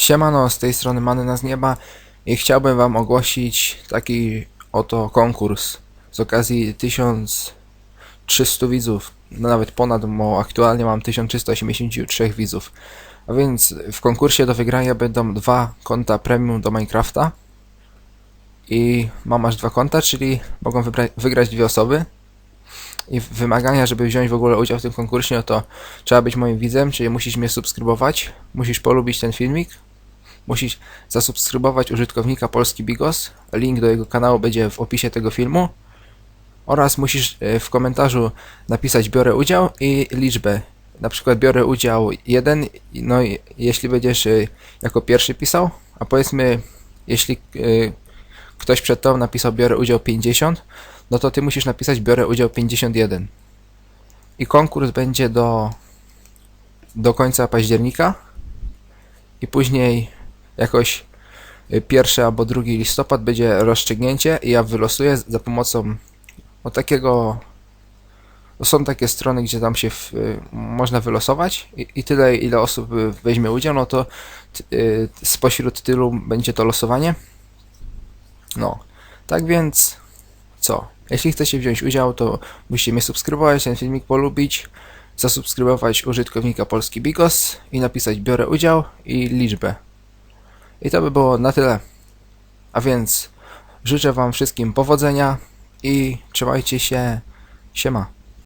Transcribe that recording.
Siemano, z tej strony Many z Nieba i chciałbym wam ogłosić taki oto konkurs z okazji 1300 widzów, no nawet ponad, bo aktualnie mam 1383 widzów. A więc w konkursie do wygrania będą dwa konta premium do Minecrafta i mam aż dwa konta, czyli mogą wygrać dwie osoby. I wymagania, żeby wziąć w ogóle udział w tym konkursie, no to trzeba być moim widzem, czyli musisz mnie subskrybować, musisz polubić ten filmik, musisz zasubskrybować użytkownika Polski Bigos, link do jego kanału będzie w opisie tego filmu oraz musisz e, w komentarzu napisać biorę udział i liczbę. Na przykład biorę udział 1, no i jeśli będziesz e, jako pierwszy pisał, a powiedzmy jeśli e, ktoś przed tobą napisał biorę udział 50, no to ty musisz napisać biorę udział 51. I konkurs będzie do do końca października i później jakoś y, pierwszy albo drugi listopad będzie rozstrzygnięcie i ja wylosuję za pomocą o takiego no są takie strony, gdzie tam się w, y, można wylosować i, i tyle ile osób weźmie udział, no to y, spośród tylu będzie to losowanie. No, tak więc co? Jeśli chcecie wziąć udział, to musicie mnie subskrybować, ten filmik polubić, zasubskrybować użytkownika Polski Bigos i napisać biorę udział i liczbę. I to by było na tyle. A więc życzę wam wszystkim powodzenia i trzymajcie się. Siema.